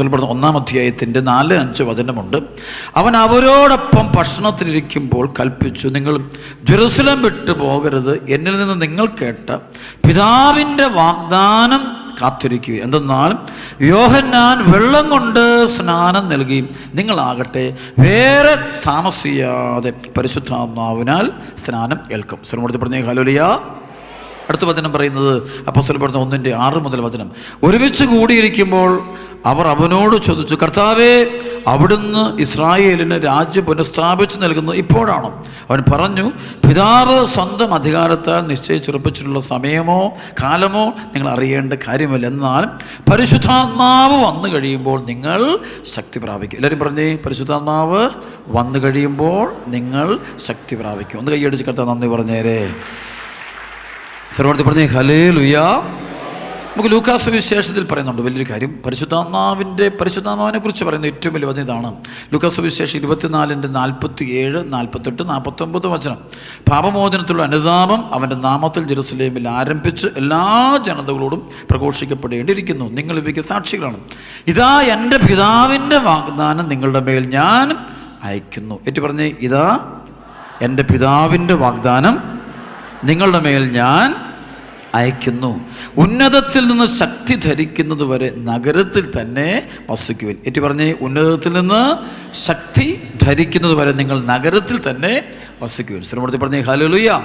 അപ്പസ്വലപ്പെടുന്ന ഒന്നാം അധ്യായത്തിന്റെ നാല് അഞ്ച് വചനമുണ്ട്. അവൻ അവരോടൊപ്പം ഭക്ഷണത്തിനിരിക്കുമ്പോൾ കൽപ്പിച്ചു നിങ്ങൾ ജെറുസലം വിട്ടു പോകരുത്. എന്നിൽ നിന്ന് നിങ്ങൾ കേട്ട പിതാവിന്റെ വാഗ്ദാനം കാത്തിരിക്കുക എന്തെന്നാൽ യോഹന്നാൻ വെള്ളം കൊണ്ട് സ്നാനം നൽകി. നിങ്ങളാകട്ടെ വേറെ താമസിയാതെ പരിശുദ്ധാത്മാവിനാൽ സ്നാനം ഏൽക്കും. ശ്രമപ്പെടുത്തി പറഞ്ഞേ ഹലോലിയ അടുത്ത വചനം പറയുന്നത് അപ്പോസ്തലപ്പെടുന്ന ഒന്നിന്റെ ആറ് മുതൽ വചനം. ഒരുമിച്ച് കൂടിയിരിക്കുമ്പോൾ അവർ അവനോട് ചോദിച്ചു കർത്താവേ അവിടുന്ന് ഇസ്രായേലിന് രാജ്യം പുനഃസ്ഥാപിച്ച് നൽകുന്നത് ഇപ്പോഴാണോ? അവൻ പറഞ്ഞു പിതാവ് സ്വന്തം അധികാരത്താൽ നിശ്ചയിച്ചുറപ്പിച്ചിട്ടുള്ള സമയമോ കാലമോ നിങ്ങൾ അറിയേണ്ട കാര്യമല്ല. എന്നാൽ പരിശുദ്ധാത്മാവ് വന്നു കഴിയുമ്പോൾ നിങ്ങൾ ശക്തി പ്രാപിക്കും. എല്ലാവരും പറഞ്ഞേ പരിശുദ്ധാത്മാവ് വന്നു കഴിയുമ്പോൾ നിങ്ങൾ ശക്തി പ്രാപിക്കും. ഒന്ന് കൈയടിച്ച് കർത്താവ് നന്ദി പറഞ്ഞേരേ. സർവർത്തി പറഞ്ഞേ ഹലേ ലുയാ നമുക്ക് ലൂക്കാസ് വിശേഷത്തിൽ പറയുന്നുണ്ട് വലിയൊരു കാര്യം. പരിശുദ്ധാത്മാവിന്റെ പരിശുദ്ധാത്മാവിനെ കുറിച്ച് പറയുന്ന ഏറ്റവും വലിയ വചനം ഇതാണ്. ലൂക്കാസ് വിശേഷം ഇരുപത്തിനാലിന്റെ നാൽപ്പത്തി ഏഴ് നാൽപ്പത്തെട്ട് നാൽപ്പത്തൊമ്പത് വചനം. പാപമോചനത്തിലുള്ള അനുതാപം അവന്റെ നാമത്തിൽ ജെറുസലേമിൽ ആരംഭിച്ച് എല്ലാ ജനതകളോടും പ്രഘോഷിക്കപ്പെടേണ്ടിയിരിക്കുന്നു. നിങ്ങൾ ഇവയ്ക്ക് സാക്ഷികളാണ്. ഇതാ എന്റെ പിതാവിന്റെ വാഗ്ദാനം നിങ്ങളുടെ മേൽ ഞാൻ അയക്കുന്നു ഏറ്റു പറഞ്ഞേ ഇതാ എന്റെ പിതാവിന്റെ വാഗ്ദാനം നിങ്ങളുടെ മേൽ ഞാൻ അയക്കുന്നു. ഉന്നതത്തിൽ നിന്ന് ശക്തി ധരിക്കുന്നത് വരെ നഗരത്തിൽ തന്നെ വസിക്കുവിൻ. ഏറ്റു പറഞ്ഞ് ഉന്നതത്തിൽ നിന്ന് ശക്തി ധരിക്കുന്നത് വരെ നിങ്ങൾ നഗരത്തിൽ തന്നെ വസിക്കുവിൻ. ശ്രമത്തിൽ പറഞ്ഞേ ഹലുലുയ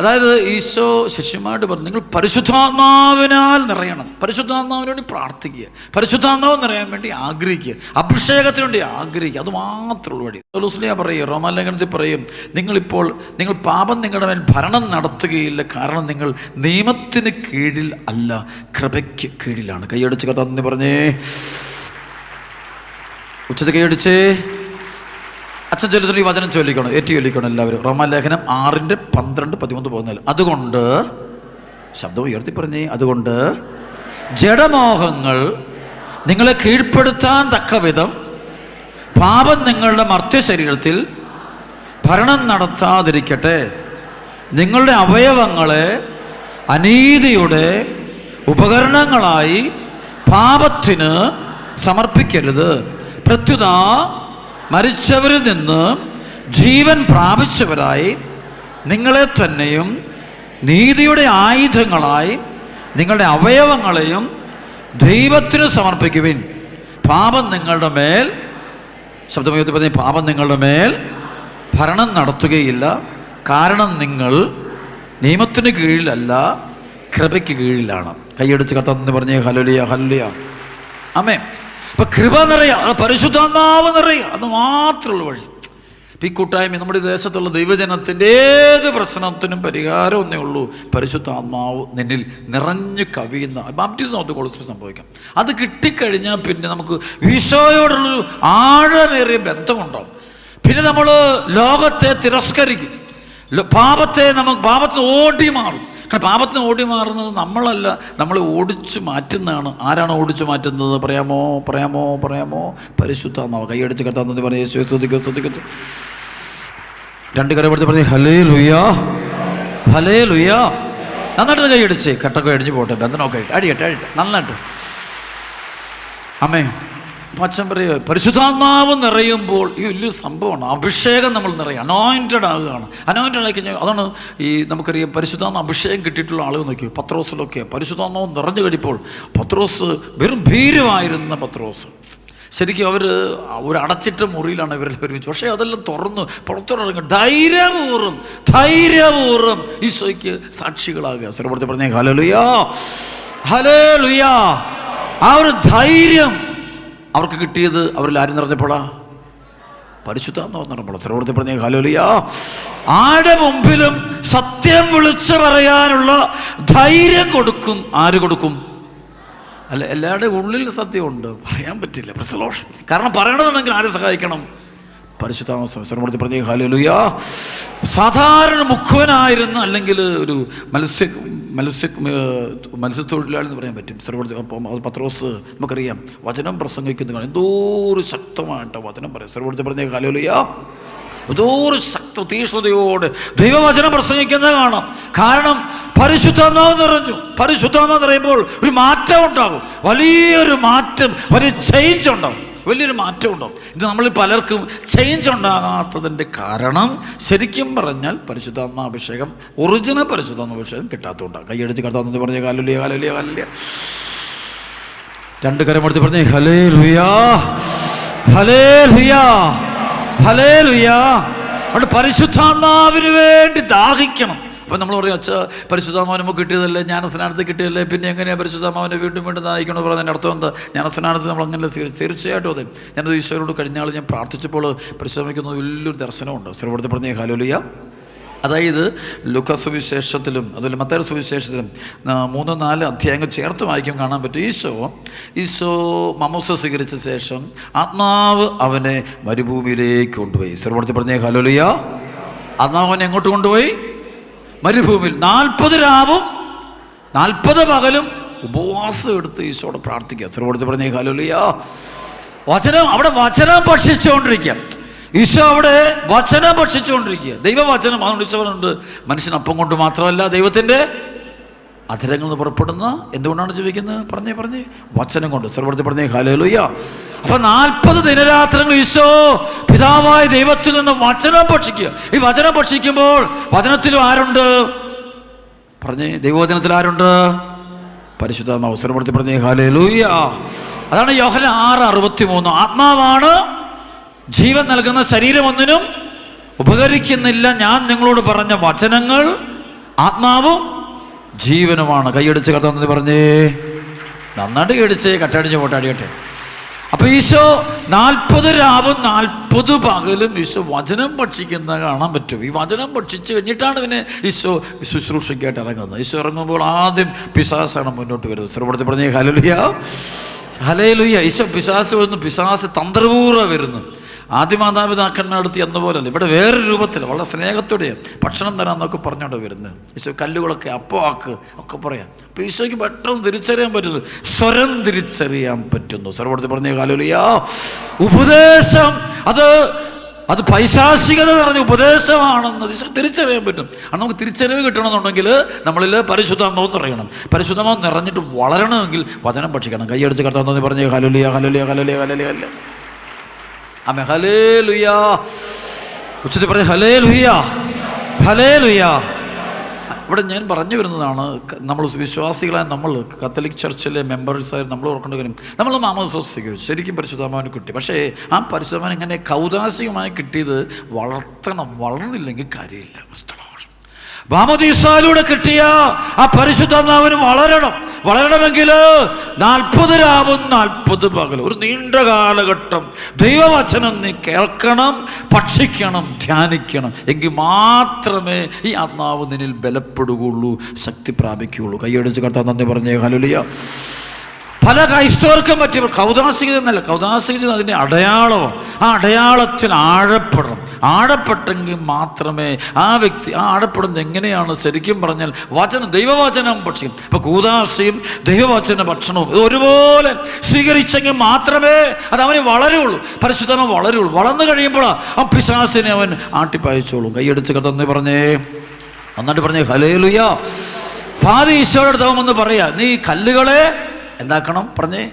അതായത് ഈശോ ശിഷ്യന്മാരോട് പറഞ്ഞു നിങ്ങൾ പരിശുദ്ധാത്മാവിനാൽ നിറയണം. പരിശുദ്ധാത്മാവിന് വേണ്ടി പ്രാർത്ഥിക്കുക. പരിശുദ്ധാത്മാവ് നിറയാൻ വേണ്ടി ആഗ്രഹിക്കുക. അഭിഷേകത്തിന് വേണ്ടി ആഗ്രഹിക്കുക. അത് മാത്രമുള്ള വഴി. ലൂസ്ലിയ പറയും റോമാലേഖനത്തിൽ പറയും നിങ്ങളിപ്പോൾ നിങ്ങൾ പാപം നിങ്ങളുടെ മേൽ ഭരണം നടത്തുകയില്ല. കാരണം നിങ്ങൾ നിയമത്തിന് കീഴിൽ അല്ല കൃപയ്ക്ക് കീഴിലാണ്. കൈയടിച്ച് കഥ പറഞ്ഞേ. ഉച്ചത്തിൽ കൈയടിച്ചേ. അച്ഛൻ ചൊല്ലിച്ചൊല്ലി വചനം ചൊല്ലിക്കണം ഏറ്റു ചൊല്ലിക്കണം എല്ലാവരും. റോമാലേഖനം ആറിന്റെ പന്ത്രണ്ട് പതിമൂന്ന് പോകുന്നില്ല അതുകൊണ്ട് ശബ്ദം ഉയർത്തി പറഞ്ഞേ അതുകൊണ്ട് ജഡമോഹങ്ങൾ നിങ്ങളെ കീഴ്പ്പെടുത്താൻ തക്ക വിധം പാപം നിങ്ങളുടെ മർത്യ ശരീരത്തിൽ ഭരണം നടത്താതിരിക്കട്ടെ. നിങ്ങളുടെ അവയവങ്ങളെ അനീതിയുടെ ഉപകരണങ്ങളായി പാപത്തിന് സമർപ്പിക്കരുത്. പ്രത്യുത മരിച്ചവരിൽ നിന്ന് ജീവൻ പ്രാപിച്ചവരായി നിങ്ങളെ തന്നെയും നീതിയുടെ ആയുധങ്ങളായി നിങ്ങളുടെ അവയവങ്ങളെയും ദൈവത്തിന് സമർപ്പിക്കുവിൻ. പാപം നിങ്ങളുടെ മേൽ ശബ്ദമയത്തിൽ പറഞ്ഞ പാപം നിങ്ങളുടെ മേൽ ഭരണം നടത്തുകയില്ല. കാരണം നിങ്ങൾ നിയമത്തിന് കീഴിലല്ല കൃപയ്ക്ക് കീഴിലാണ്. കൈയടിച്ച് കത്തെന്ന് പറഞ്ഞേ ഹലുലിയ ഹലുലിയ അമ്മേ അപ്പൊ കൃപ നിറയുക അത് പരിശുദ്ധാത്മാവ് നിറയുക അത് മാത്രമുള്ള വഴി. ഈ കൂട്ടായ്മ നമ്മുടെ ദേശത്തുള്ള ദൈവജനത്തിന്റെ ഏത് പ്രശ്നത്തിനും പരിഹാരം ഒന്നേ ഉള്ളൂ. പരിശുദ്ധാത്മാവ് നിന്നിൽ നിറഞ്ഞു കവിയുന്ന ബാപ്റ്റിസം ദ കോളേജ് സംഭവിക്കാം. അത് കിട്ടിക്കഴിഞ്ഞാൽ പിന്നെ നമുക്ക് ഈശോയോടുള്ളൊരു ആഴമേറിയ ബന്ധമുണ്ടാവും. പിന്നെ നമ്മൾ ലോകത്തെ തിരസ്കരിക്കും. പാപത്തെ നമുക്ക് പാപത്തിന് ഓടി മാറും. കാരണം പാപത്തിന് ഓടി മാറുന്നത് നമ്മളല്ല. നമ്മളെ ഓടിച്ചു മാറ്റുന്നതാണ്. ആരാണ് ഓടിച്ചു മാറ്റുന്നത്? പറയാമോ? പറയാമോ? പറയാമോ? പരിശുദ്ധാത്മാവ്. കൈയടിച്ച് കത്താന്ന് പറഞ്ഞു യേശു സ്തുതിക്കുക സ്തുതിക്കുക രണ്ട് കര പഠിച്ച് പറഞ്ഞു ഹലേ ലുയാ ഹലേ ലുയാ നന്നായിട്ട് കൈയടിച്ച്. കട്ടൊക്കെ അടിഞ്ഞു പോട്ടെ. ആയിട്ട്. അടിയട്ടെ അടിയട്ടെ. നന്നായിട്ട്. അമ്മേ. അപ്പം അച്ഛൻ പറയുക പരിശുദ്ധാത്മാവ് നിറയുമ്പോൾ ഈ വലിയ സംഭവമാണ്. അഭിഷേകം നമ്മൾ നിറയും. അനോയിന്റഡ് ആകുകയാണ്. അനോയിന്റഡ് ആയി കഴിഞ്ഞാൽ അതാണ് ഈ നമുക്കറിയാം പരിശുദ്ധാത്മ അഭിഷേകം കിട്ടിയിട്ടുള്ള ആളുകൾ നോക്കിയോ പത്രോസിലൊക്കെ. പരിശുദ്ധാത്മാവ് നിറഞ്ഞു കഴിപ്പോൾ പത്രോസ് വെറും ഭീരുമായിരുന്ന പത്രോസ്. ശരിക്കും അവർ ഒരു അടച്ചിട്ട മുറിയിലാണ് ഇവരെല്ലാം ഒരുമിച്ച്. പക്ഷേ അതെല്ലാം തുറന്ന് പുറത്തോട്ടിറങ്ങി. ധൈര്യപൂർവം ധൈര്യപൂർവം ഈശോയ്ക്ക് സാക്ഷികളാകുക. സ്വരപ്പെടുത്തി പറഞ്ഞേ ഹലോ ലുയാ ഹലോ ലുയാ ആ ഒരു ധൈര്യം അവർക്ക് കിട്ടിയത് അവരിൽ ആരും നിറഞ്ഞപ്പോഴാ? പരിശുദ്ധാന്ന് നിറഞ്ഞപ്പോൾ. സർവത്തിൽ പറഞ്ഞ കാലോലിയാ ആരുടെ മുമ്പിലും സത്യം വിളിച്ചു പറയാനുള്ള ധൈര്യം കൊടുക്കും. ആര് കൊടുക്കും? അല്ല എല്ലാവരുടെയും ഉള്ളിൽ സത്യമുണ്ട്. പറയാൻ പറ്റില്ല പ്രസലോഷൻ. കാരണം പറയണമെന്നുണ്ടെങ്കിൽ ആരെ സഹായിക്കണം? പരിശുദ്ധാമസമൂർത്തി പറഞ്ഞു ഹാലുലുയ സാധാരണ മുഖവനായിരുന്ന അല്ലെങ്കിൽ ഒരു മത്സ്യ മത്സ്യ മത്സ്യത്തൊഴിലാളി എന്ന് പറയാൻ പറ്റും. സർവ അപ്പം പത്രോസ് നമുക്കറിയാം. വചനം പ്രസംഗിക്കുന്ന എന്തോ ഒരു ശക്തമായിട്ട് വചനം പറയാം സർവ പറഞ്ഞ ഹാലുലുയ എന്തോ ഒരു ശക്ത തീഷ്ണതയോട് ദൈവവചനം പ്രസംഗിക്കുന്നത് കാണാം. കാരണം പരിശുദ്ധമാവ് നിറഞ്ഞു പരിശുദ്ധമാവ് നിറയുമ്പോൾ ഒരു മാറ്റം ഉണ്ടാകും. വലിയൊരു മാറ്റം വലിയ ചേഞ്ച് ഉണ്ടാകും. വലിയൊരു മാറ്റം ഉണ്ടോ ഇത് നമ്മൾ പലർക്കും ചേഞ്ച് ഉണ്ടാകാത്തതിന്റെ കാരണം ശരിക്കും പറഞ്ഞാൽ പരിശുദ്ധാത്മാഭിഷേകം ഒറിജിനൽ പരിശുദ്ധാത്മാഭിഷേകം കിട്ടാത്തതുകൊണ്ടാണ്. കൈയടിച്ച് കിടത്താന്ന് പറഞ്ഞ കാലുലിയ കാലുലിയ കാലുലിയ രണ്ട് കരമെടുത്ത് പറഞ്ഞേ ഹലേ ലുയാ ഹലേ ലുയാ ഹലേ ലുയാ അവിടെ പരിശുദ്ധാത്മാവിന് വേണ്ടി ദാഹിക്കണം. അപ്പം നമ്മൾ പറയും അച്ഛ പരിശുദ്ധാത്മാവ് നമുക്ക് കിട്ടിയതല്ലേ? ജ്ഞാനസ്നാനത്ത് കിട്ടിയതല്ലേ? പിന്നെ എങ്ങനെയാണ് പരിശുദ്ധാമാവനെ വീണ്ടും വീണ്ടും ദാഹിക്കണം പറഞ്ഞതിന്റെ അർത്ഥം എന്താ? ജ്ഞാനസ്നാനത്ത് നമ്മൾ അങ്ങനെ തീർച്ചയായിട്ടും അതെ. ഞാനത് ഈശോയോട് കഴിഞ്ഞ ആൾ ഞാൻ പ്രാർത്ഥിച്ചപ്പോൾ പരിശ്രമിക്കുന്ന വലിയൊരു ദർശനമുണ്ട്. ശ്രീപുരത്ത് പറഞ്ഞേ ഹലോലിയ അതായത് ലുക്ക സുവിശേഷത്തിലും അതുപോലെ മത്തേർ സുവിശേഷത്തിലും മൂന്നോ നാല് അധ്യായങ്ങൾ ചേർത്ത് വായിക്കും കാണാൻ പറ്റും. ഈശോ ഈശോ മമൂസ സ്വീകരിച്ച ശേഷം ആത്മാവ് അവനെ മരുഭൂമിയിലേക്ക് കൊണ്ടുപോയി. സർവടത്തിൽ പറഞ്ഞേ ഹലോലിയ ആത്മാവ് അവനെ എങ്ങോട്ട് കൊണ്ടുപോയി? മരുഭൂമിയിൽ നാൽപ്പത് രാവും നാൽപ്പത് പകലും ഉപവാസം എടുത്ത് ഈശോട് പ്രാർത്ഥിക്കുക. ചെറുപടുത്ത് പറഞ്ഞേ ഹലോലിയ വചനം അവിടെ വചനം ഭക്ഷിച്ചുകൊണ്ടിരിക്കുക. ഈശോ അവിടെ വചനം ഭക്ഷിച്ചുകൊണ്ടിരിക്കുക. ദൈവവചനം അതുകൊണ്ട് ഈശോ പറയുന്നുണ്ട് മനുഷ്യനപ്പം കൊണ്ട് മാത്രമല്ല ദൈവത്തിന്റെ അധരങ്ങളിൽ നിന്ന് പുറപ്പെടുന്ന എന്തുകൊണ്ടാണ് ജീവിക്കുന്നത് പറഞ്ഞേ പറഞ്ഞേ. വചനം കൊണ്ട്. സർവർത്തി പറഞ്ഞേ ഹാലേലുയ്യ അപ്പൊ നാൽപ്പത് ദിനരാത്രങ്ങൾ ഈശോ പിതാവായ ദൈവത്തിൽ നിന്ന് വചനം ഭക്ഷിക്കുക. ഈ വചനം ഭക്ഷിക്കുമ്പോൾ വചനത്തിലും ആരുണ്ട്? പറഞ്ഞേ ദൈവവചനത്തിൽ ആരുണ്ട്? പരിശുദ്ധാത്മാവ്. സർവർത്തി പറഞ്ഞേ ഹാലേലൂയ അതാണ് യോഹന ആറ് അറുപത്തി മൂന്ന് ആത്മാവാണ്. ജീവൻ നൽകുന്ന ശരീരം ഒന്നിനും ഉപകരിക്കുന്നില്ല. ഞാൻ നിങ്ങളോട് പറഞ്ഞ വചനങ്ങൾ ആത്മാവും ജീവനുമാണ്. കൈയടിച്ച് കഥ എന്ന് പറഞ്ഞേ. നന്നായിട്ട് കൈയടിച്ച് കട്ടടിച്ച് പോട്ടാടിയട്ടെ. അപ്പൊ ഈശോ നാൽപ്പത് രാവും നാൽപ്പത് പകലും ഈശോ വചനം ഭക്ഷിക്കുന്ന കാണാൻ പറ്റും. ഈ വചനം ഭക്ഷിച്ച് കഴിഞ്ഞിട്ടാണ് പിന്നെ ഈശോ ശുശ്രൂഷയ്ക്കായിട്ട് ഇറങ്ങുന്നത്. ഈശോ ഇറങ്ങുമ്പോൾ ആദ്യം പിശാസാണ് മുന്നോട്ട് വരുന്നത്. സർവത്തിൽ പറഞ്ഞേ ഹലലുയ ഹലയിലുയ്യ ഈശോ പിശാസ് വരുന്നു പിശാസ് തന്ത്രപൂർവം വരുന്നു. ആദ്യ മാതാപിതാക്കന്മാർ അടുത്ത് എന്ന പോലല്ല ഇവിടെ വേറൊരു രൂപത്തിൽ വളരെ സ്നേഹത്തോടെ ഭക്ഷണം തരാമെന്നൊക്കെ പറഞ്ഞുകൊണ്ട് വരുന്നത്. ഈശോ കല്ലുകളൊക്കെ അപ്പോൾ ആക്ക് ഒക്കെ പറയാം. അപ്പോൾ ഈശോയ്ക്ക് പെട്ടെന്ന് തിരിച്ചറിയാൻ പറ്റുന്നു സ്വരം തിരിച്ചറിയാൻ പറ്റുന്നു. സർവത്തിൽ പറഞ്ഞ കാലോലിയാ ഉപദേശം അത് അത് പൈശാസികത നിറഞ്ഞ ഉപദേശമാണെന്ന് തിരിച്ചറിയാൻ പറ്റും. അത് നമുക്ക് തിരിച്ചറിവ് കിട്ടണമെന്നുണ്ടെങ്കിൽ നമ്മളിൽ പരിശുദ്ധാത്മാവ് അറിയണം പരിശുദ്ധമാവ് നിറഞ്ഞിട്ട് വളരണമെങ്കിൽ വചനം ഭക്ഷിക്കണം. കൈയടിച്ച് തോന്നി പറഞ്ഞു ഹലുലിയ ഹലുലിയ ഹലുലിയ ഹലുലിയ ഹലുലിയ ഉച്ചത്തിൽ പറഞ്ഞ ഹലേ ലുയാ ഹലേ ലുയാ ഇവിടെ ഞാൻ പറഞ്ഞു വരുന്നതാണ് നമ്മൾ വിശ്വാസികളായ നമ്മൾ കത്തലിക് ചർച്ചിലെ മെമ്പേഴ്സായി നമ്മൾ ഓർക്കേണ്ട കാര്യം നമ്മൾ മാമോസോസിക്കും ശരിക്കും പരിശുദ്ധമാവന് കിട്ടി. പക്ഷേ ആ പരിശുദ്ധമാൻ ഇങ്ങനെ കൗതാസികമായി കിട്ടിയത് വളർത്തണം വളർന്നില്ലെങ്കിൽ കാര്യമില്ല. മാമോദീസാലൂടെ കിട്ടിയ ആ പരിശുദ്ധാത്മാവിന് വളരണം. വളരണമെങ്കിൽ നാൽപ്പത് രാവും നാൽപ്പത് പകൽ ഒരു നീണ്ട കാലഘട്ടം ദൈവവചനം നീ കേൾക്കണം ഭക്ഷിക്കണം ധ്യാനിക്കണം. എങ്കിൽ മാത്രമേ ഈ ആത്മാവ് നിന്നിൽ ബലപ്പെടുകയുള്ളൂ ശക്തി പ്രാപിക്കുകയുള്ളൂ. കൈയടിച്ച് കർത്താൻ നന്ദി പറഞ്ഞേ. ഹലുലിയ പല ക്രൈസ്തവർക്കും പറ്റിയ കൗതാസികത എന്നല്ല കൗതാസികത അതിന്റെ അടയാളമാണ്. ആ അടയാളത്തിൽ ആഴപ്പെടണം. ആഴപ്പെട്ടെങ്കിൽ മാത്രമേ ആ വ്യക്തി ആ ആഴപ്പെടുന്നത് എങ്ങനെയാണ്? ശരിക്കും പറഞ്ഞാൽ വചനം ദൈവവചനം ഭക്ഷിക്കും. അപ്പോൾ കൂതാശയും ദൈവവചന ഭക്ഷണവും ഇത് ഒരുപോലെ സ്വീകരിച്ചെങ്കിൽ മാത്രമേ അത് അവന് വളരുള്ളൂ. പരിശുദ്ധനം വളരുള്ളൂ. വളർന്നു കഴിയുമ്പോൾ ആ പിശാസിനെ അവൻ ആട്ടിപ്പായച്ചോളും. കൈയടിച്ച് കഥന്ന് പറഞ്ഞേ. നന്നായിട്ട് പറഞ്ഞേ. ഹലേലുയ പാതി ഈശോയുടെ അടുത്ത് അവൻ പറയാ നീ കല്ലുകളെ എന്താക്കണം? പറഞ്ഞേ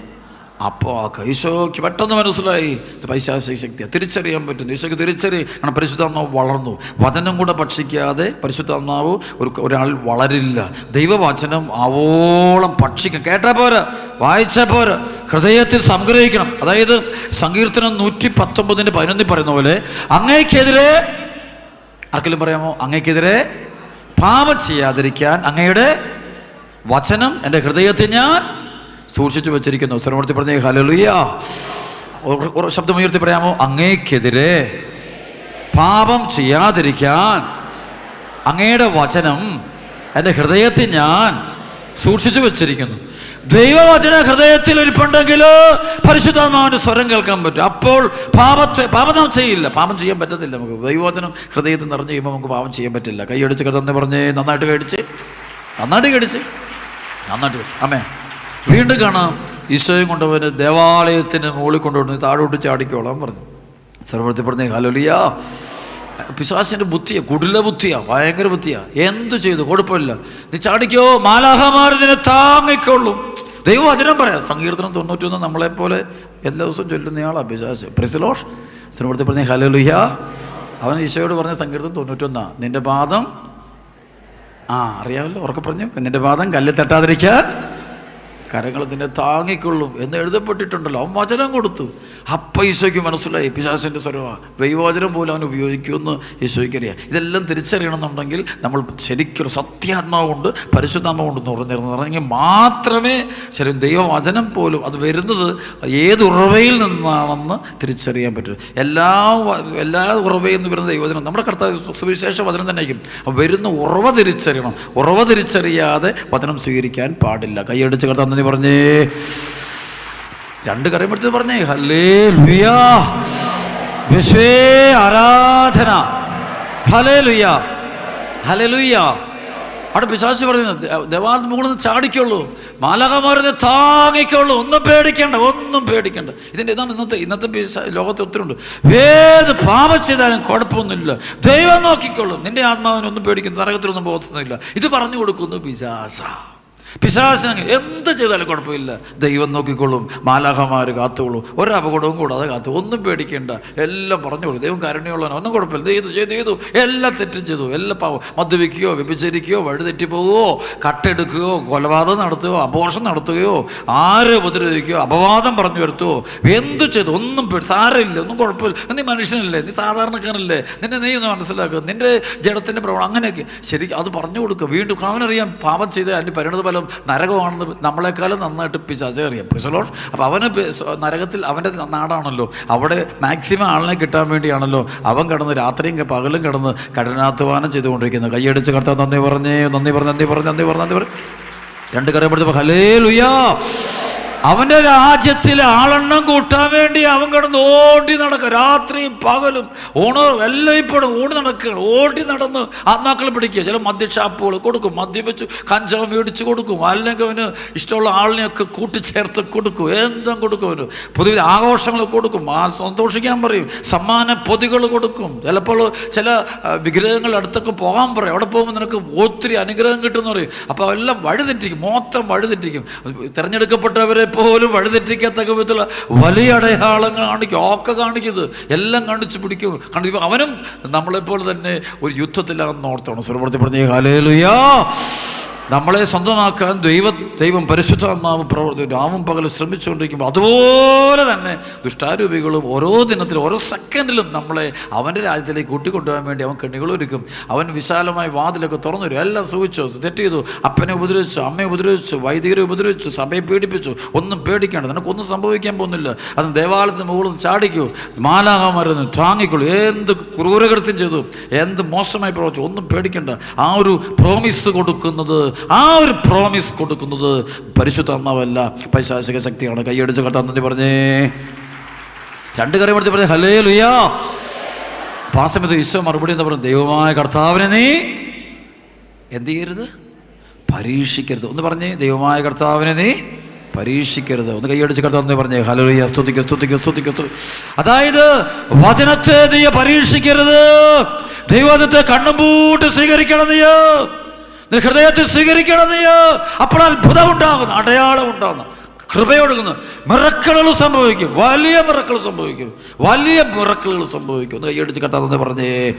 അപ്പോൾ ആ ഈശോയ്ക്ക് പെട്ടെന്ന് മനസ്സിലായി. ഇത് പൈശാചിക ശക്തിയാണ് തിരിച്ചറിയാൻ പറ്റുന്നു. ഈശോയ്ക്ക് തിരിച്ചറി കാരണം പരിശുദ്ധാത്മാവ് വളർന്നു. വചനം കൂടെ ഭക്ഷിക്കാതെ പരിശുദ്ധാത്മാവ് ഒരു ഒരാൾ വളരില്ല. ദൈവവചനം ആവോളം ഭക്ഷിക്കും. കേട്ടാൽ പോരാ. വായിച്ചാൽ പോരാ. ഹൃദയത്തിൽ സംഗ്രഹിക്കണം. അതായത് സങ്കീർത്തനം നൂറ്റി പത്തൊമ്പതിന്റെ പതിനൊന്നിൽ പറയുന്ന പോലെ അങ്ങേക്കെതിരെ ആർക്കെങ്കിലും പറയാമോ? അങ്ങേക്കെതിരെ പാപം ചെയ്യാതിരിക്കാൻ അങ്ങയുടെ വചനം എന്റെ ഹൃദയത്തിൽ ഞാൻ സൂക്ഷിച്ചു വെച്ചിരിക്കുന്നു. സ്വരമൂർത്തി പറഞ്ഞേ ഹലലുയ്യ ശബ്ദമുയർത്തി പറയാമോ? അങ്ങേക്കെതിരെ പാപം ചെയ്യാതിരിക്കാൻ അങ്ങയുടെ വചനം എന്റെ ഹൃദയത്തിൽ ഞാൻ സൂക്ഷിച്ചു വെച്ചിരിക്കുന്നു. ദൈവവചന ഹൃദയത്തിൽ ഇരിപ്പുണ്ടെങ്കിൽ പരിശുദ്ധാത്മാവിന്റെ സ്വരം കേൾക്കാൻ പറ്റും. അപ്പോൾ പാപത്തെ പാപം നാം ചെയ്യില്ല. പാപം ചെയ്യാൻ പറ്റത്തില്ല നമുക്ക്. ദൈവവചനം ഹൃദയത്തിൽ നിറഞ്ഞു കഴിയുമ്പോൾ നമുക്ക് പാപം ചെയ്യാൻ പറ്റില്ല. കൈയടിച്ച് കിടന്ന് പറഞ്ഞ് നന്നായിട്ട് കഴിച്ച് നന്നായിട്ട് കഴിച്ച് നന്നായിട്ട് കഴിച്ച് അമ്മേ വീണ്ടും കാണാം. ഈശോയും കൊണ്ടുപോയി ദേവാലയത്തിന് മുകളിൽ കൊണ്ടുവന്ന് താഴോട്ട് ചാടിക്കോളാൻ പറഞ്ഞു. സർവത്തിൽ പറഞ്ഞേ ഹലോലിയ പിശാസിന്റെ ബുദ്ധിയാ കുടില ബുദ്ധിയാ ഭയങ്കര ബുദ്ധിയാ. എന്തു ചെയ്തു? കുഴപ്പമില്ല. നീ ചാടിക്കോ മാലാഹമാരതിനെ താങ്ങിക്കൊള്ളും. ദൈവവചനം പറയാം. സങ്കീർത്തനം തൊണ്ണൂറ്റൊന്ന് നമ്മളെപ്പോലെ എല്ലാ ദിവസവും ചൊല്ലുന്നയാളാണ് പിശാസ്. പ്രിസിലോഷ് സർവത്തിൽ പറഞ്ഞ ഹലോലിയ അവൻ ഈശോയോട് പറഞ്ഞ സങ്കീർത്തനം തൊണ്ണൂറ്റൊന്നാ. നിന്റെ പാദം ആ അറിയാമല്ലോ ഉറക്കെ പറഞ്ഞു. നിന്റെ പാദം കല്ലിൽ തട്ടാതിരിക്കാൻ കരങ്ങൾ നിന്നെ താങ്ങിക്കൊള്ളും എന്ന് എഴുതപ്പെട്ടിട്ടുണ്ടല്ലോ. അവൻ വചനം കൊടുത്തു. അപ്പം ഈശോയ്ക്ക് മനസ്സിലായി. പിശാസിന്റെ സ്വരവ ദൈവവചനം പോലും അവൻ ഉപയോഗിക്കുമെന്ന് ഈശോയ്ക്കറിയാം. ഇതെല്ലാം തിരിച്ചറിയണമെന്നുണ്ടെങ്കിൽ നമ്മൾ ശരിക്കൊരു സത്യാത്മാവ് കൊണ്ട് പരിശുദ്ധാത്മാവ് കൊണ്ട് നിറഞ്ഞിരുന്നു നിറഞ്ഞെങ്കിൽ മാത്രമേ ശരി ദൈവവചനം പോലും അത് വരുന്നത് ഏത് ഉറവയിൽ നിന്നാണെന്ന് തിരിച്ചറിയാൻ പറ്റും. എല്ലാ എല്ലാ ഉറവയിൽ നിന്ന് വരുന്ന ദൈവവചനം നമ്മുടെ കർത്താവ് സുവിശേഷ വചനം തന്നെയായിരിക്കും. വരുന്ന ഉറവ തിരിച്ചറിയണം. ഉറവ തിരിച്ചറിയാതെ വചനം സ്വീകരിക്കാൻ പാടില്ല. കൈയടിച്ച് കർത്താവ് നന്ദി പറഞ്ഞേ രണ്ട് കറിയും എടുത്ത് പറഞ്ഞേ ഹലേ ലുയാ വിശ്വേ ആരാധന. ഹലേ ലുയാ ഹലേ ലുയാ അവിടെ പിശാശി പറയുന്നത് ദേവാലയം മുകളിൽ നിന്ന് ചാടിക്കുള്ളൂ. മാലകമാരെ താങ്ങിക്കുള്ളൂ. ഒന്നും പേടിക്കേണ്ട ഒന്നും പേടിക്കേണ്ട. ഇതിന്റെ ഇതാണ് ഇന്നത്തെ ഇന്നത്തെ ലോകത്ത് ഒത്തിരി ഉണ്ട്. ഏത് പാപം ചെയ്താലും കുഴപ്പമൊന്നുമില്ല. ദൈവം നോക്കിക്കൊള്ളൂ. നിന്റെ ആത്മാവിനൊന്നും പേടിക്കുന്നു നരകത്തിലൊന്നും പോകത്തൊന്നുമില്ല. ഇത് പറഞ്ഞു കൊടുക്കുന്നു പിശാസ പിശാസിന് എന്ത് ചെയ്താലും കുഴപ്പമില്ല. ദൈവം നോക്കിക്കൊള്ളും മാലാഹമാർ കാത്തുകൊള്ളും ഒരു അപകടവും കൂടാതെ കാത്തു. ഒന്നും പേടിക്കേണ്ട. എല്ലാം പറഞ്ഞോളൂ ദൈവം കരുണയുള്ളവനോ ഒന്നും കുഴപ്പമില്ല. ചെയ്തു ചെയ്തു ചെയ്തു. എല്ലാം തെറ്റും ചെയ്തു. എല്ലാം പാവം. മദ്യപിക്കുകയോ വ്യഭിചരിക്കുകയോ വഴിതെറ്റിപ്പോകുകയോ കട്ടെടുക്കുകയോ കൊലപാതകം നടത്തുകയോ അപോഷം നടത്തുകയോ ആരെ ഉപദ്രവിക്കുകയോ അപവാദം പറഞ്ഞു വരുത്തുകയോ എന്തു ചെയ്തു? ഒന്നും പേടി. സാരമില്ല. ഒന്നും കുഴപ്പമില്ല. നീ മനുഷ്യനല്ലേ? നീ സാധാരണക്കാരനല്ലേ? നിന്നെ നീ ഒന്ന് മനസ്സിലാക്കുക നിന്റെ ജഡത്തിന്റെ പ്രവണം അങ്ങനെയൊക്കെ. ശരി അത് പറഞ്ഞു കൊടുക്കുക വീണ്ടും അവനറിയാം പാപം ചെയ്ത് അതിന്റെ പരിണത ഫലം നരകമാണെന്ന് നമ്മളെക്കാളും നന്നായിട്ട് പിശാചെ അറിയാം. അപ്പോൾ അവന് നരകത്തിൽ അവന്റെ നാടാണല്ലോ. അവിടെ മാക്സിമം ആളിനെ കിട്ടാൻ വേണ്ടിയാണല്ലോ അവൻ കിടന്ന് രാത്രിയും പകലും കിടന്ന് കഠിനാധ്വാനം ചെയ്തുകൊണ്ടിരിക്കുന്നത്. കൈയടിച്ച് കർത്താവ് നന്ദി പറഞ്ഞേ നന്ദി പറഞ്ഞ് നന്ദി പറഞ്ഞ് നന്ദി പറഞ്ഞ് നന്ദി പറഞ്ഞു. രണ്ട് കറിയും പഠിച്ചപ്പോൾ ഹലേ ലുയാ അവന്റെ രാജ്യത്തിൽ ആളെണ്ണം കൂട്ടാൻ വേണ്ടി അവൻ കിടന്ന് ഓടി നടക്കുക രാത്രിയും പകലും ഓണോ എല്ലാം ഇപ്പോഴും ഓടി നടക്കുക ഓടി നടന്ന് ആത്മാക്കളെ പിടിക്കുക. ചില മദ്യഷാപ്പുകൾ കൊടുക്കും. മദ്യം വെച്ച് കഞ്ചാവ് മേടിച്ച് കൊടുക്കും. അല്ലെങ്കിൽ അവന് ഇഷ്ടമുള്ള ആളിനെയൊക്കെ കൂട്ടിച്ചേർത്ത് കൊടുക്കും. എന്തും കൊടുക്കും അവന്. പൊതുവിൽ ആഘോഷങ്ങൾ കൊടുക്കും. ആ സന്തോഷിക്കാൻ പറയും. സമ്മാന പൊതികൾ കൊടുക്കും. ചിലപ്പോൾ ചില വിഗ്രഹങ്ങളുടെ അടുത്തൊക്കെ പോകാൻ പറയും. അവിടെ പോകുമ്പോൾ നിനക്ക് ഒത്തിരി അനുഗ്രഹം കിട്ടുമെന്ന് പറയും. അപ്പോൾ എല്ലാം വഴിതെറ്റിക്കും. മൊത്തം വഴിതെറ്റിക്കും. തിരഞ്ഞെടുക്കപ്പെട്ടവരെ പോലും വഴിതെറ്റിക്കത്തക്ക വിധത്തിലുള്ള വലിയ അടയാളങ്ങൾ കാണിക്കും ഒക്കെ കാണിക്കുന്നത്. എല്ലാം കാണിച്ച് പിടിക്കും. കാണിക്കും അവനും നമ്മളെപ്പോലെ തന്നെ ഒരു യുദ്ധത്തിലാണെന്ന് ഓർത്തോണം. സുരപ്പെടുത്തി പറഞ്ഞേ ഹലേലുയാ നമ്മളെ സ്വന്തമാക്കാൻ ദൈവ ദൈവം പരിശുദ്ധാത്മാവ് പ്രവർത്തി രാവും പകൽ ശ്രമിച്ചുകൊണ്ടിരിക്കുമ്പോൾ അതുപോലെ തന്നെ ദുഷ്ടാരൂപികളും ഓരോ ദിനത്തിലും ഓരോ സെക്കൻഡിലും നമ്മളെ അവന്റെ രാജ്യത്തിലേക്ക് കൂട്ടിക്കൊണ്ടുപോകാൻ വേണ്ടി അവൻ കെണികൾ ഒരുക്കും. അവൻ വിശാലമായ വാതിലൊക്കെ തുറന്നു വരും എല്ലാം സൂചിച്ചു തെറ്റ് ചെയ്തു. അപ്പനെ ഉപദ്രവിച്ചു അമ്മയെ ഉപദ്രവിച്ചു വൈദികരെ ഉപദ്രവിച്ചു സഭയെ പീഡിപ്പിച്ചു. ഒന്നും പേടിക്കേണ്ട നിനക്കൊന്നും സംഭവിക്കാൻ പോകുന്നില്ല. അത് ദേവാലയത്തിന് മുകളിൽ ചാടിക്കൂ. മാലാകമാരെന്ന് താങ്ങിക്കൊള്ളൂ എന്ത് ക്രൂരകൃത്യം ചെയ്തു? എന്ത് മോശമായി പ്രവർത്തിച്ചു? ഒന്നും പേടിക്കേണ്ട. ആ ഒരു പ്രോമിസ് കൊടുക്കുന്നത് ആ ഒരു പ്രോമിസ് കൊടുക്കുന്നത് പരിശുദ്ധാത്മാവല്ല പൈശാചിക ശക്തിയാണ്. കൈയടിച്ച് കർത്താൻ നന്ദി പറഞ്ഞേ. രണ്ട് കറി പഠിച്ച് പറഞ്ഞു ഹലേ ലുയാ പാസമത് ഈശോ മറുപടി എന്താ പറഞ്ഞു ദൈവമായ കർത്താവിനെ നീ എന്ത് ചെയ്യരുത്? പരീക്ഷിക്കരുത്. ഒന്ന് പറഞ്ഞേ ദൈവമായ കർത്താവിനെ നീ പരീക്ഷിക്കരുത്. ഒന്ന് കൈയടിച്ച് കടത്താന്ന് പറഞ്ഞേ ഹലോയ സ്തുതിക്ക് സ്തുതിക്ക് സ്തുതിക്ക് സ്തു അതായത് വചനത്തെ നീ പരീക്ഷിക്കരുത്. ദൈവത്തെ കണ്ണും പൂട്ട് സ്വീകരിക്കണം നീ. നിന്റെ ഹൃദയത്തിൽ സ്വീകരിക്കണം നീ അപ്പോൾ അത്ഭുതം ഉണ്ടാകുന്നു അടയാളം ഉണ്ടാകുന്നു കൃപയൊടുക്കുന്നു മിറക്കളുകൾ സംഭവിക്കും. വലിയ മിറക്കൾ സംഭവിക്കും. വലിയ മിറക്കളുകൾ സംഭവിക്കും. ഒന്ന് കൈയടിച്ച് കത്താതെ പറഞ്ഞേ.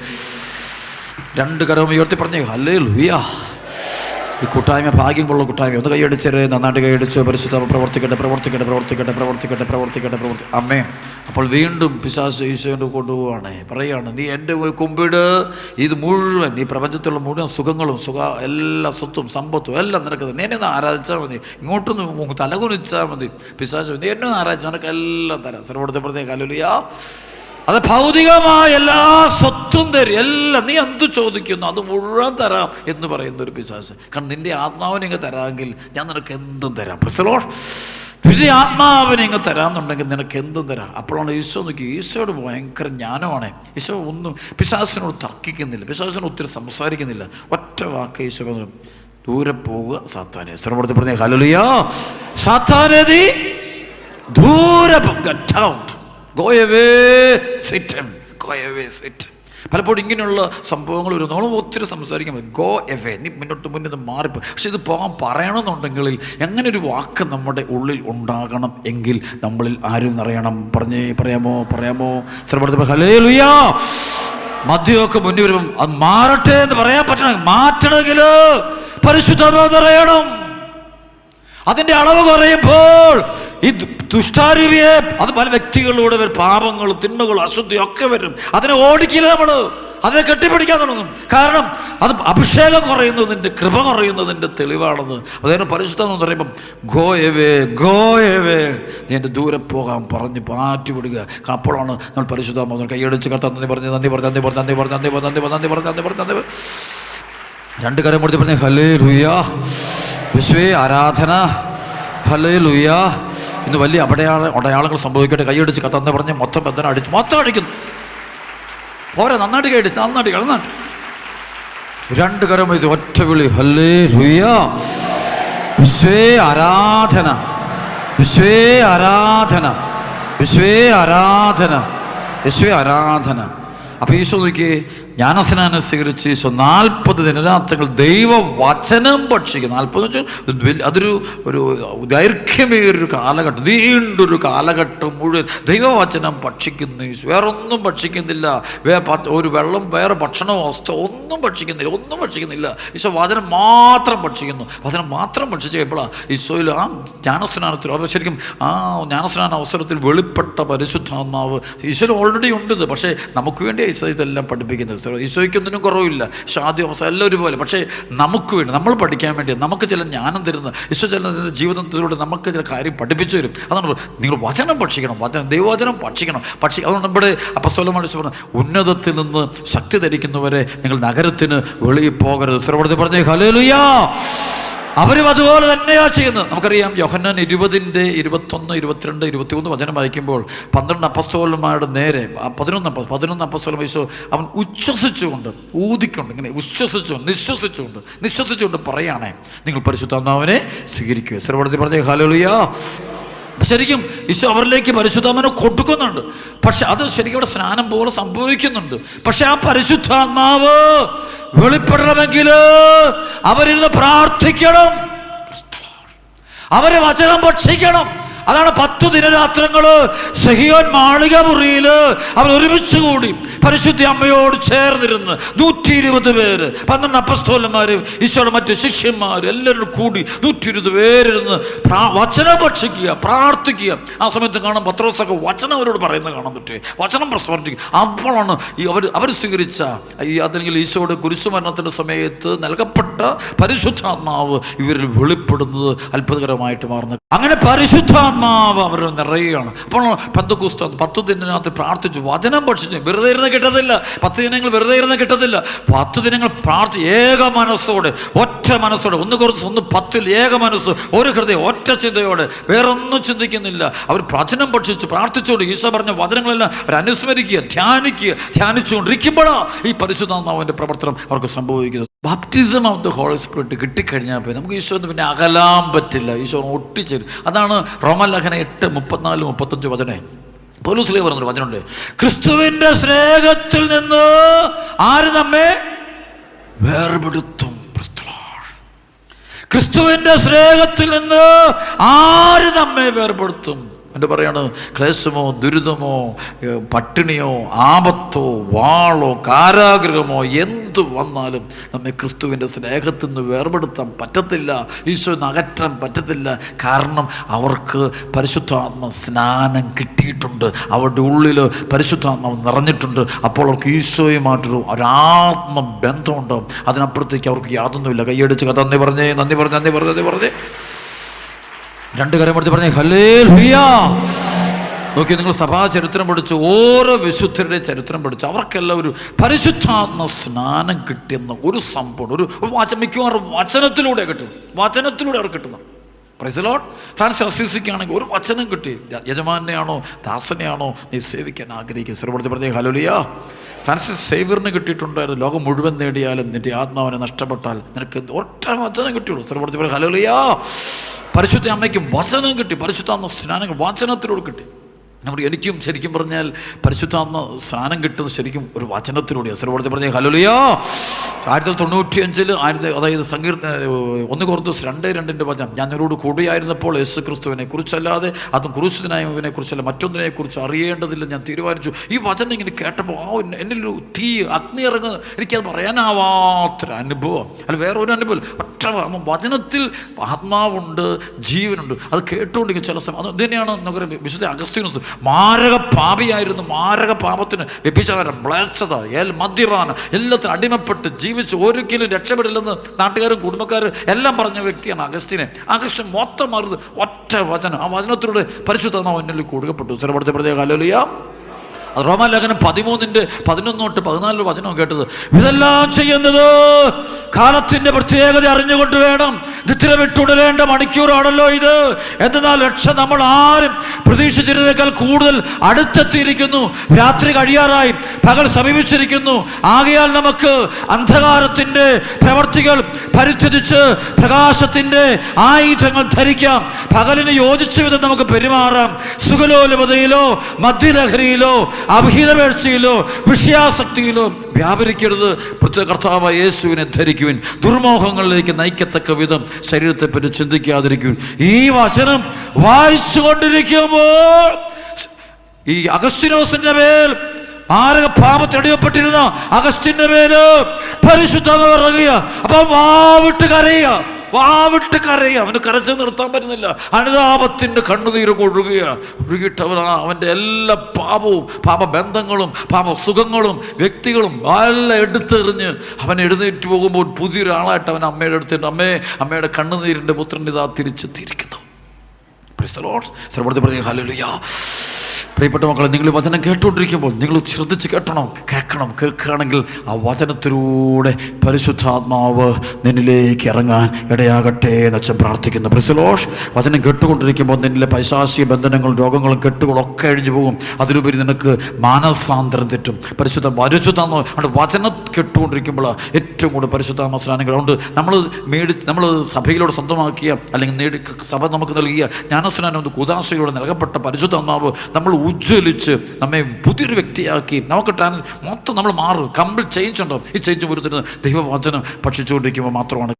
രണ്ട് കരവും ഉയർത്തി പറഞ്ഞേ. അല്ലേ ലുയാ ഈ കൂട്ടായ്മ ഭാഗ്യമുള്ള കൂട്ടായ്മ. ഒന്ന് കൈയടിച്ചേര് നന്നായിട്ട് കൈയടിച്ച് പരിശുദ്ധ പ്രവർത്തിക്കട്ടെ പ്രവർത്തിക്കട്ടെ പ്രവർത്തിക്കട്ടെ പ്രവർത്തിക്കട്ടെ പ്രവർത്തിക്കട്ടെ പ്രവർത്തി അമ്മേ. അപ്പോൾ വീണ്ടും പിശാസ് ഈശോന്റെ കൊണ്ടുപോവാണ്. പറയാണ് നീ എന്റെ കുമ്പിട്. ഇത് മുഴുവൻ ഈ പ്രപഞ്ചത്തിലുള്ള മുഴുവൻ സുഖങ്ങളും സുഖ എല്ലാ സ്വത്തും സമ്പത്തും എല്ലാം നിനക്ക് നീ എന്നെ ഒന്ന് ആരാധിച്ചാൽ മതി. ഇങ്ങോട്ടൊന്ന് തലകുനിച്ചാൽ മതി. പിശാസ് നീ എന്നെ ഒന്ന് ആരാധിച്ചാൽ നിനക്ക് എല്ലാം തരാം. സർവപ്പെടുത്തപ്പെടുത്തേ കലുലിയാ അത് ഭൗതികമായ എല്ലാ സ്വത്തും തരും. എല്ലാം നീ എന്ത് ചോദിക്കുന്നു അത് മുഴുവൻ തരാം എന്ന് പറയുന്ന ഒരു പിശാസ് കാരണം നിന്റെ ആത്മാവിനെ ഇങ്ങ് തരാമെങ്കിൽ ഞാൻ നിനക്ക് എന്തും തരാം. പ്രസലോ പിന്നെ ആത്മാവിനെ ഇങ്ങ് തരാമെന്നുണ്ടെങ്കിൽ നിനക്ക് എന്തും തരാം. അപ്പോഴാണ് ഈശോ നോക്കി ഈശോയോട് ഭയങ്കര ജ്ഞാനമാണ്. ഈശോ ഒന്നും പിശാസിനോട് തർക്കിക്കുന്നില്ല. പിശാസിനോട് ഒത്തിരി സംസാരിക്കുന്നില്ല. ഒറ്റ വാക്ക് ഈശോ പറഞ്ഞു ദൂരെ പോവുക സാത്താനെ. ശ്രമപ്പെടുത്തി പറഞ്ഞു ഹലലിയോ സാത്താനെ നീ ദൂരെ out go away Go away, Satan. പലപ്പോഴും ഇങ്ങനെയുള്ള സംഭവങ്ങൾ ഒരു നമ്മൾ ഒത്തിരി സംസാരിക്കാൻ പറ്റും. ഗോ എവേ നീ മുന്നോട്ട് മുന്നോട്ട് മാറിപ്പോ. പക്ഷെ ഇത് പോകാൻ പറയണമെന്നുണ്ടെങ്കിൽ എങ്ങനെ ഒരു വാക്ക് നമ്മുടെ ഉള്ളിൽ ഉണ്ടാകണം എങ്കിൽ നമ്മളിൽ ആരും അറിയണം. പറഞ്ഞേ പറയാമോ പറയാമോ? ശ്രമപ്പെടുത്ത ഹലേ ലുയാ മദ്യമൊക്കെ മുന്നിൽ വരുമ്പം അത് മാറട്ടെ എന്ന് പറയാൻ പറ്റണം മാറ്റണമെങ്കിൽ പരിശുദ്ധമോ പരിശുദ്ധമോദറിയണം അതിന്റെ അളവ് കുറയുമ്പോൾ ഈ ദുഷ്ടാരൂപിയെ അത് പല വ്യക്തികളിലൂടെ വരും പാപങ്ങൾ തിന്മകൾ അശുദ്ധി ഒക്കെ വരും അതിനെ ഓടിക്കില്ല നമ്മൾ അതിനെ കെട്ടിപ്പിടിക്കാൻ തുടങ്ങും കാരണം അത് അഭിഷേകം കുറയുന്നതിന്റെ കൃപ കുറയുന്നതിന്റെ തെളിവാണെന്ന് അതേ പരിശുദ്ധം എന്ന് പറയുമ്പം ഗോയവേ ഗോയവേ നീ എന്റെ ദൂരെ പോകാൻ പറഞ്ഞ് മാറ്റി വിടുക അപ്പോഴാണ് നമ്മൾ പരിശുദ്ധ കൈയടിച്ച് കത്ത നന്ദി പറഞ്ഞ് നന്ദി പറഞ്ഞ് നന്ദി പറഞ്ഞ് നന്ദി പറഞ്ഞ് നന്ദി പറഞ്ഞ് നന്ദി പറഞ്ഞ് നന്ദി പറഞ്ഞ് നന്ദി പറഞ്ഞ് രണ്ട് കാര്യം കൊടുത്ത് പറഞ്ഞ് ഹലേ ലുയാ വിശ്വേ ആരാധന ഹലേ ലുയ ഇന്ന് വലിയ അപടയാള അടയാളങ്ങൾ സംഭവിക്കട്ടെ. കൈയടിച്ച് കത്തന്ന് പറഞ്ഞ് മൊത്തം ബന്ധനം അടിച്ച്. മൊത്തം അടിക്കുന്നു. പോരെ നന്നായിട്ട് കൈയടിച്ച് നന്നായിട്ട് കിടന്നാട്ട് രണ്ട് കരം ഇത് ഒറ്റ വിളി. ഹലേ ലുയ വിശ്വേ ആരാധന. വിശ്വേ ആരാധന. വിശ്വേ ആരാധന. വിശ്വേ ആരാധന. അപ്പോൾ ഈശോ നോക്കിയേ ജ്ഞാനസ്നാനം സ്വീകരിച്ച് ഈശോ നാൽപ്പത് ദിനരാത്രങ്ങൾ ദൈവവചനം ഭക്ഷിക്കും നാൽപ്പത് അതൊരു ഒരു ദൈർഘ്യമേറിയൊരു കാലഘട്ടം. നീണ്ടൊരു കാലഘട്ടം മുഴുവൻ ദൈവവചനം ഭക്ഷിക്കുന്നു. ഈശോ വേറൊന്നും ഭക്ഷിക്കുന്നില്ല. വേ ഒരു വെള്ളം വേറെ ഭക്ഷണമോ വസ്തു ഒന്നും ഭക്ഷിക്കുന്നില്ല. ഒന്നും ഭക്ഷിക്കുന്നില്ല. ഈശോ വചനം മാത്രം ഭക്ഷിക്കുന്നു. വചനം മാത്രം ഭക്ഷിച്ച് കഴിയുമ്പോഴാണ് ഈശോയിൽ ആ ജ്ഞാനസ്നാനത്തിൽ അപ്പോൾ ശരിക്കും ആ ജ്ഞാനസ്നാന അവസരത്തിൽ വെളിപ്പെട്ട പരിശുദ്ധാത്മാവ് ഈശോ ഓൾറെഡി ഉണ്ട് പക്ഷേ നമുക്ക് വേണ്ടി ഈശോ ഇതെല്ലാം പഠിപ്പിക്കുന്നത്. ഈശോയ്ക്കൊന്നിനും കുറവില്ല. ഷാദ്യ അവസ്ഥ എല്ലാം ഒരുപോലെ പക്ഷേ നമുക്ക് വേണ്ടി നമ്മൾ പഠിക്കാൻ വേണ്ടി നമുക്ക് ചില ജ്ഞാനം തരുന്ന ഈശോ ചില ജീവിതത്തിലൂടെ നമുക്ക് ചില കാര്യം പഠിപ്പിച്ചു തരും. അതാണ് നിങ്ങൾ വചനം ഭക്ഷിക്കണം. വചനം ദൈവവചനം ഭക്ഷിക്കണം. പക്ഷേ അതുകൊണ്ട് ഇവിടെ അപ്പസ്തോലമാണ് പറഞ്ഞു ഉന്നതത്തിൽ നിന്ന് ശക്തി ധരിക്കുന്നവരെ നിങ്ങൾ നഗരത്തിന് വെളിയിൽ പോകരുത്. സ്വരപ്പെടുത്തി പറഞ്ഞേ ഹലേലുയാ അവരും അതുപോലെ തന്നെയാ ചെയ്യുന്നത്. നമുക്കറിയാം യോഹന്നാൻ ഇരുപതിന്റെ ഇരുപത്തൊന്ന് ഇരുപത്തിരണ്ട് ഇരുപത്തിമൂന്ന് വചനം വായിക്കുമ്പോൾ പന്ത്രണ്ട് അപ്പസ്തോലന്മാരുടെ നേരെ പതിനൊന്ന് പതിനൊന്ന് അപ്പസ്തോലം വയസ്സോ അവൻ ഉച്ഛസിച്ചുകൊണ്ട് ഊതിക്കൊണ്ട് ഇങ്ങനെ ഉച്ഛസിച്ചുകൊണ്ട് നിശ്വസിച്ചുകൊണ്ട് നിശ്വസിച്ചുകൊണ്ട് പറയുകയാണേ നിങ്ങൾ പരിശുദ്ധാത്മാവിനെ സ്വീകരിക്കുക. സർവടത്തിൽ പറഞ്ഞേ ഹാലോളിയാ ശരിക്കും ഈശോ അവരിലേക്ക് പരിശുദ്ധാത്മാവിനെ കൊടുക്കുന്നുണ്ട്. പക്ഷെ അത് ശരിക്കും ഇവിടെ സ്നാനം പോലെ സംഭവിക്കുന്നുണ്ട്. പക്ഷെ ആ പരിശുദ്ധാത്മാവ് വെളിപ്പെടണമെങ്കിൽ അവരിന്ന് പ്രാർത്ഥിക്കണം. അവരെ വചനം ഭക്ഷിക്കണം. അതാണ് പത്ത് ദിനരാത്രങ്ങൾ സഹിയോൻ മാളിക മുറിയിൽ അവർ ഒരുമിച്ച് കൂടി പരിശുദ്ധി അമ്മയോട് ചേർന്നിരുന്ന് നൂറ്റി ഇരുപത് പേര്. പന്ത്രണ്ട് അപ്പസ്തോലന്മാരും ഈശോയുടെ മറ്റ് ശിഷ്യന്മാർ എല്ലാവരും കൂടി നൂറ്റി ഇരുപത് പേരിരുന്ന് പ്രാ- വചനം ഭക്ഷിക്കുക പ്രാർത്ഥിക്കുക. ആ സമയത്ത് കാണാൻ പത്രോസൊക്കെ വചനം അവരോട് പറയുന്നത് കാണാൻ പറ്റുമേ വചനം പ്രസ്വർത്തിക്കുക അപ്പോഴാണ് ഈ അവർ അവർ സ്വീകരിച്ച ഈ അല്ലെങ്കിൽ ഈശോയുടെ കുരിശുമരണത്തിന്റെ സമയത്ത് നൽകപ്പെട്ട പരിശുദ്ധാത്മാവ് ഇവരിൽ വെളിപ്പെടുന്നത് അത്ഭുതകരമായിട്ട് മാറുന്നു. അങ്ങനെ പരിശുദ്ധാത്മാവ് അവർ നിറയുകയാണ്. അപ്പോൾ പന്തക്കുസ്ത പത്ത് ദിനത്തിനകത്ത് പ്രാർത്ഥിച്ചു. വചനം ഭക്ഷിച്ചു വെറുതെ ഇരുന്ന് കിട്ടത്തില്ല. പത്ത് ദിനങ്ങൾ വെറുതെ ഇരുന്ന് കിട്ടത്തില്ല. പത്ത് ദിനങ്ങൾ പ്രാർത്ഥി ഏക മനസ്സോടെ ഒറ്റ മനസ്സോടെ ഒന്ന് കുറച്ച് ഒന്ന് പത്തിൽ ഏക മനസ്സ് ഒരു ഹൃദയം ഒറ്റ ചിന്തയോടെ വേറൊന്നും ചിന്തിക്കുന്നില്ല. അവർ വചനം ഭക്ഷിച്ചു പ്രാർത്ഥിച്ചുകൊണ്ട് ഈശോ പറഞ്ഞ വചനങ്ങളെല്ലാം അവർ അനുസ്മരിക്കുക ധ്യാനിക്കുക ധ്യാനിച്ചുകൊണ്ടിരിക്കുമ്പോഴാണ് ഈ പരിശുദ്ധാത്മാവിന്റെ പ്രവർത്തനം അവർക്ക് സംഭവിക്കുന്നത്. Baptism of the holy spirit കിട്ടിക്കഴിഞ്ഞാൽ പിന്നെ നമുക്ക് ഈശോന്ന് പിന്നെ അകലാൻ പറ്റില്ല. ഈശോ ഒട്ടിച്ചേരും. അതാണ് റോമലഹന എട്ട് മുപ്പത്തിനാല് മുപ്പത്തഞ്ച് വചനേ. പോലീസിലേ പറഞ്ഞൊരു വചനമുണ്ട്. ക്രിസ്തുവിന്റെ സ്നേഹത്തിൽ നിന്ന് ആര് നമ്മെ വേർപെടുത്തും ക്രിസ്തുവിന്റെ സ്നേഹത്തിൽ നിന്ന് ആര് നമ്മെ വേർപെടുത്തും? എന്റെ പറയാണ്? ക്ലേശമോ ദുരിതമോ പട്ടിണിയോ ആപത്തോ വാളോ കാരാഗ്രഹമോ എന്ത് വന്നാലും നമ്മെ ക്രിസ്തുവിന്റെ സ്നേഹത്തിൽ നിന്ന് വേർപെടുത്താൻ പറ്റത്തില്ല ഈശോന്ന് അകറ്റാൻ പറ്റത്തില്ല. കാരണം അവർക്ക് പരിശുദ്ധാത്മ സ്നാനം കിട്ടിയിട്ടുണ്ട്. അവരുടെ ഉള്ളിൽ പരിശുദ്ധാത്മാവ് നിറഞ്ഞിട്ടുണ്ട്. അപ്പോൾ അവർക്ക് ഈശോയുമായിട്ടൊരു ഒരാത്മ ബന്ധമുണ്ട് അതിനപ്പുറത്തേക്ക് അവർക്ക് യാതൊന്നുമില്ല. കൈയടിച്ച് നന്ദി പറഞ്ഞേ നന്ദി പറഞ്ഞ് നന്ദി പറഞ്ഞ് നന്ദി പറഞ്ഞേ. രണ്ട് കാര്യം പഠിച്ച് പറഞ്ഞേ ഹലേ ലുയാ നോക്കി നിങ്ങൾ സഭാ ചരിത്രം പഠിച്ചു ഓരോ വിശുദ്ധരുടെ ചരിത്രം പഠിച്ചു അവർക്കെല്ലാം ഒരു പരിശുദ്ധാത്മ സ്നാനം കിട്ടിയെന്ന ഒരു സംഭവം ഒരു വാച മിക്കവാറും വചനത്തിലൂടെ കിട്ടുന്നു. വചനത്തിലൂടെ അവർ കിട്ടുന്നു. പ്രൈസലോൺ ഫ്രാൻസ് അസീസിക്കാണെങ്കിൽ ഒരു വചനം കിട്ടി. യജമാനെയാണോ ദാസനെയാണോ നീ സേവിക്കാൻ ആഗ്രഹിക്കുന്നത്? സർവപ്പെടുത്തി പറഞ്ഞേ ഹലോലിയാ ഫ്രാൻസിസ് സേവിയറിന് കിട്ടിയിട്ടുണ്ടായിരുന്നു. ലോകം മുഴുവൻ നേടിയാലും നിന്റെ ആത്മാവിനെ നഷ്ടപ്പെട്ടാൽ നിനക്ക് ഒറ്റ വചനം കിട്ടിയുള്ളൂ. സർവപ്പെടുത്തി പറയും ഹലോലിയാ പരിശുദ്ധ അമ്മയ്ക്കും വചനം കിട്ടി. പരിശുദ്ധാത്മ സ്നാനങ്ങൾ വചനത്തിലൂടെ കിട്ടി. നമ്മൾ എനിക്കും ശരിക്കും പറഞ്ഞാൽ പരിശുദ്ധാത്മ സ്ഥാനം കിട്ടുന്നത് ശരിക്കും ഒരു വചനത്തിലൂടെയാണ്. സർവോടത്തി പറഞ്ഞ ഹലോലിയോ ആയിരത്തി തൊണ്ണൂറ്റി അഞ്ചിൽ ആയിരത്തി അതായത് സങ്കീർത്ത ഒന്ന് കുറഞ്ഞ രണ്ട് രണ്ടിന്റെ വചനം. ഞാൻ നിന്നോട് കൂടിയായിരുന്നപ്പോൾ യേശു ക്രിസ്തുവിനെ കുറിച്ചല്ലാതെ അതും ക്രൂശിതനായവനെ കുറിച്ചല്ല മറ്റൊന്നിനെ കുറിച്ച് അറിയേണ്ടതില്ല ഞാൻ തീരുമാനിച്ചു. ഈ വചനം ഇങ്ങനെ കേട്ടപ്പോൾ ആ എന്നിലൊരു തീ അഗ്നി ഇറങ്ങുന്നത് എനിക്കത് പറയാനാവാത്തൊരു അനുഭവം. അല്ല വേറെ ഒരു അനുഭവം ഒറ്റ വചനത്തിൽ ആത്മാവുണ്ട് ജീവനുണ്ട്. അത് കേട്ടുകൊണ്ടിരിക്കും ചില സമയം അത് തന്നെയാണ് നമുക്ക് വിശുദ്ധ അഗസ്തീനസ് മാരക പാപിയായിരുന്നു മാരക പാപത്തിന് വ്യഭിചാരം മ്ലേച്ഛത എൽ മദ്യപാനം എല്ലാത്തിനും അടിമപ്പെട്ട് ജീവിച്ച് ഒരിക്കലും രക്ഷപ്പെടില്ലെന്ന് നാട്ടുകാരും കുടുംബക്കാരും എല്ലാം പറഞ്ഞ വ്യക്തിയാണ് അഗസ്റ്റിനെ. അഗസ്റ്റിൻ മൊത്തം മാറുന്നത് ഒറ്റ വചനം ആ വചനത്തിലൂടെ പരിശുദ്ധ എന്നിൽ കൊടുക്കപ്പെട്ടു. സ്ഥലപ്പെടുത്തിയ പ്രത്യേക കാലോലിയ റോമാലേഖനം പതിമൂന്നിന്റെ പതിനൊന്ന് തൊട്ട് പതിനാലിൽ വചനം കേട്ടത്. ഇതെല്ലാം ചെയ്യുന്നത് കാലത്തിന്റെ പ്രത്യേകത അറിഞ്ഞുകൊണ്ട് വേണം. നിദ്ര വിട്ടുടലേണ്ട മണിക്കൂറാണല്ലോ ഇത്. എന്നാൽ രക്ഷ നമ്മൾ ആരും പ്രതീക്ഷിച്ചിരുന്നേക്കാൾ കൂടുതൽ അടുത്തെത്തിയിരിക്കുന്നു. രാത്രി കഴിയാറായി. പകൽ സമീപിച്ചിരിക്കുന്നു. ആകയാൽ നമുക്ക് അന്ധകാരത്തിന്റെ പ്രവർത്തികൾ പരിത്യജിച്ച് പ്രകാശത്തിന്റെ ആയുധങ്ങൾ ധരിക്കാം. പകലിന് യോജിച്ച വിധം നമുക്ക് പെരുമാറാം. സുഖലോലപതയിലോ മദ്യലഹരിയിലോ അഭിഹിതവേഴ്ചയിലോ വിഷയാസക്തിയിലോ വ്യാപരിക്കരുത്. പ്രത്യേക കർത്താവ് യേശുവിനെ ധരിക്കുവിൻ. ദുർമോഹങ്ങളിലേക്ക് നയിക്കത്തക്ക വിധം ശരീരത്തെ പറ്റി ചിന്തിക്കാതിരിക്കുവിൻ. ഈ വചനം വായിച്ചു കൊണ്ടിരിക്കുമ്പോൾ ഈ അഗസ്റ്റിനോസിന്റെ മേൽ മാരക പാപത്തടിയപ്പെട്ടിരുന്ന അഗസ്റ്റിന്റെ മേൽ പരിശുദ്ധ ഇറങ്ങുക അപ്പം വാവിട്ട് കരയുക. വാവിട്ട് കരയുക അവന് കരച്ച് നിർത്താൻ പറ്റുന്നില്ല. അനുതാപത്തിന്റെ കണ്ണുനീര് ഒഴുകുക ഒഴുകിയിട്ട് അവൻ അവന്റെ എല്ലാ പാപവും പാപബന്ധങ്ങളും പാപ സുഖങ്ങളും വ്യക്തികളും എല്ലാം എടുത്തെറിഞ്ഞ് അവൻ എഴുന്നേറ്റ് പോകുമ്പോൾ പുതിയൊരാളായിട്ട് അവൻ അമ്മയുടെ അടുത്തിട്ട് അമ്മേ അമ്മയുടെ കണ്ണുനീരിന്റെ പുത്രൻ ഇതാ തിരിച്ചെത്തിയിരിക്കുന്നു. സർവത്തെ പറഞ്ഞു ഹല്ലേലൂയ പ്രിയപ്പെട്ട മക്കളെ നിങ്ങൾ വചനം കേട്ടുകൊണ്ടിരിക്കുമ്പോൾ നിങ്ങൾ ശ്രദ്ധിച്ച് കേട്ടണം കേൾക്കണം. കേൾക്കുകയാണെങ്കിൽ ആ വചനത്തിലൂടെ പരിശുദ്ധാത്മാവ് നിന്നിലേക്ക് ഇറങ്ങാൻ ഇടയാകട്ടെ എന്ന് വെച്ചാൽ പ്രാർത്ഥിക്കുന്നു. പ്രിസലോഷ് വചനം കേട്ടുകൊണ്ടിരിക്കുമ്പോൾ നിന്നിലെ പൈശാസിക ബന്ധനങ്ങളും രോഗങ്ങളും കെട്ടുകളും ഒക്കെ അഴിഞ്ഞു പോകും. അതിലുപരി നിനക്ക് മാനസാന്തരം തെറ്റും. പരിശുദ്ധ പരിശുദ്ധാത്മ അവിടെ വചനം കേട്ടുകൊണ്ടിരിക്കുമ്പോൾ ഏറ്റവും കൂടുതൽ പരിശുദ്ധാത്മ സ്നാനങ്ങൾ അതുകൊണ്ട് നമ്മൾ മേടി നമ്മൾ സഭയിലൂടെ സ്വന്തമാക്കിയ അല്ലെങ്കിൽ നേടി സഭ നമുക്ക് നൽകിയ ജ്ഞാനസ്നാനം ഒന്ന് കുതാശയോടെ നൽകപ്പെട്ട പരിശുദ്ധാത്മാവ് നമ്മൾ ഉജ്ജ്വലിച്ച് നമ്മെ പുതിയൊരു വ്യക്തിയാക്കി. നമുക്ക് ട്രാൻസ് മൊത്തം നമ്മൾ മാറും. കംപ്ലീറ്റ് ചേഞ്ച് ഉണ്ടാവും. ഈ ചേഞ്ച് വരുത്തുന്നത് ദൈവവചനം ഭക്ഷിച്ചുകൊണ്ടിരിക്കുമ്പോൾ മാത്രമാണ്.